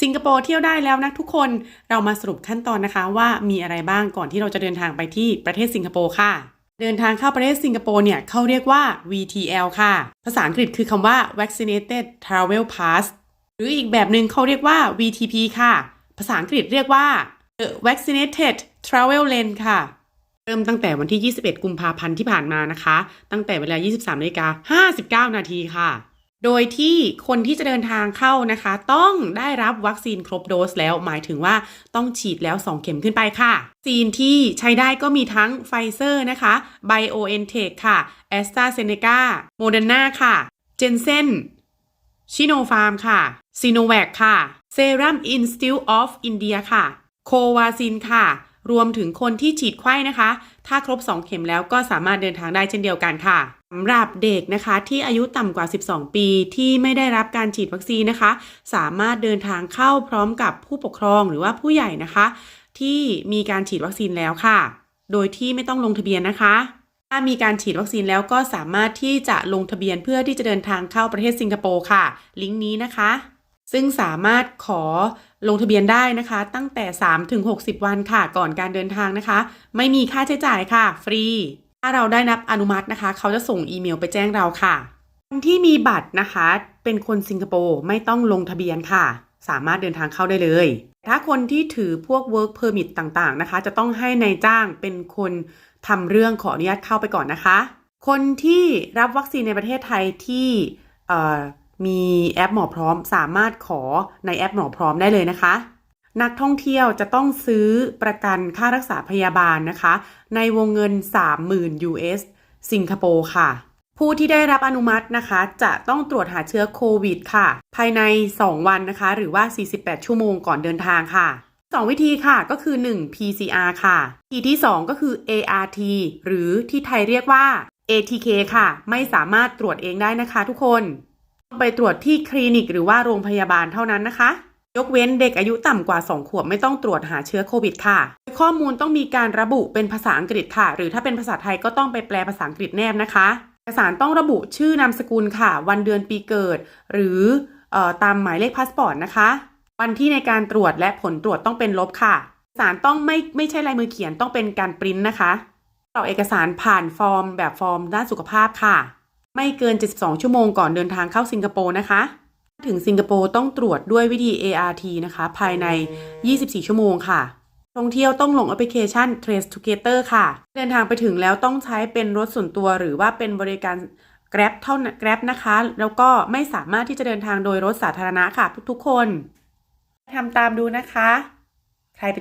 สิงคโปร์เที่ยวได้แล้วนะทุกคนเรามาสรุปขั้นตอนนะคะว่ามีอะไรบ้างก่อนที่เราจะเดินทางไปที่ประเทศสิงคโปร์ค่ะ เดินทางเข้าประเทศสิงคโปร์เนี่ยเขาเรียกว่า VTL ค่ะ ภาษาอังกฤษคือคำว่า Vaccinated Travel Pass หรืออีกแบบหนึ่งเขาเรียกว่า VTP ค่ะ ภาษาอังกฤษเรียกว่า The Vaccinated Travel Lane ค่ะ เริ่มตั้งแต่วันที่ 21 กุมภาพันธ์ที่ผ่านมานะคะ ตั้งแต่เวลา 23นาฬิกา59 นาทีค่ะ โดยที่คนที่จะเดินทางเข้านะคะ ต้องได้รับวัคซีนครบโดสแล้ว หมายถึงว่าต้องฉีดแล้ว 2 เข็มขึ้นไปค่ะซีนที่ใช้ได้ก็มีทั้งไฟเซอร์นะคะ BioNTech ค่ะ a s t r a z e ซ e c a Moderna ค่ะ Jensen ชิโนฟาร์มค่ะซีโนแวคค่ะ Serum Institute of India ค่ะ โควาซินค่ะ รวมถึงคนที่ฉีดไข้นะคะ ถ้าครบ 2 เข็มแล้วก็สามารถเดินทางได้เช่นเดียวกันค่ะสำหรับเด็กนะคะที่อายุต่ำกว่า 12 ปีที่ไม่ได้รับการฉีดวัคซีนนะคะ สามารถเดินทางเข้าพร้อมกับผู้ปกครองหรือว่าผู้ใหญ่นะคะ ที่มีการฉีดวัคซีนแล้วค่ะ โดยที่ไม่ต้องลงทะเบียนนะคะ ถ้ามีการฉีดวัคซีนแล้วก็สามารถที่จะลงทะเบียนเพื่อที่จะเดินทางเข้าประเทศสิงคโปร์ค่ะ ลิงก์นี้นะคะ ซึ่งสามารถขอลงทะเบียนได้นะคะ ตั้งแต่3ถึง60 วันค่ะ ก่อนการเดินทางนะคะ ไม่มีค่าใช้จ่ายค่ะ ฟรี ถ้าเราได้รับอนุมัตินะคะ เขาจะส่งอีเมลไปแจ้งเราค่ะคนที่มีบัตรนะคะ เป็นคนสิงคโปร์ไม่ต้องลงทะเบียนค่ะ สามารถเดินทางเข้าได้เลย ถ้าคนที่ถือพวก work permit ต่างๆนะคะ จะต้องให้ในายจ้างเป็นคนทำเรื่องขออนุญาตเข้าไปก่อนนะคะ คนที่รับวัคซีนในประเทศไทยที่เอ่อ มีแอปหมอพร้อมสามารถขอในแอปหมอพร้อมได้เลยนะคะ นักท่องเที่ยวจะต้องซื้อประกันค่ารักษาพยาบาลนะคะ ในวงเงิน 30,000 US สิงคโปร์ค่ะ ผู้ที่ได้รับอนุมัตินะคะ จะต้องตรวจหาเชื้อโควิดค่ะ ภายใน 2 วันนะคะ หรือว่า 48 ชั่วโมงก่อนเดินทางค่ะ2วิธีค่ะก็คือ 1 PCR ค่ะ วิธีที่ 2 ก็คือ ART หรือที่ไทยเรียกว่า ATK ค่ะ ไม่สามารถตรวจเองได้นะคะทุกคน ไปตรวจที่คลินิกหรือว่าโรงพยาบาลเท่านั้นนะคะ ยกเว้นเด็กอายุต่ำกว่า 2 ขวบไม่ต้องตรวจหาเชื้อโควิดค่ะ ข้อมูลต้องมีการระบุเป็นภาษาอังกฤษค่ะ หรือถ้าเป็นภาษาไทยก็ต้องไปแปลภาษาอังกฤษแนบนะคะเอกสารต้องระบุชื่อนามสกุลค่ะ วันเดือนปีเกิด หรือเออตามหมายเลขพาสปอร์ตนะคะ วันที่ในการตรวจและผลตรวจต้องเป็นลบค่ะเอกสารต้องไม่ไม่ใช่ลายมือเขียนต้องเป็นการปริ้นนะคะกรอเอกสารผ่านฟอร์มแบบฟอร์มด้านสุขภาพค่ะ ไม่เกิน 72 ชั่วโมงก่อนเดินทางเข้าสิงคโปร์นะคะ ถึงสิงคโปร์ต้องตรวจด้วยวิธี ART นะคะ ภายใน 24 ชั่วโมงค่ะ ท่องเที่ยวต้องลงแอปพลิเคชัน Trace Together ค่ะ เดินทางไปถึงแล้วต้องใช้เป็นรถส่วนตัวหรือว่าเป็นบริการ Grab เท่านั้น Grab นะคะ แล้วก็ไม่สามารถที่จะเดินทางโดยรถสาธารณะค่ะ ทุกๆ คนทำตามดูนะคะ ใครไป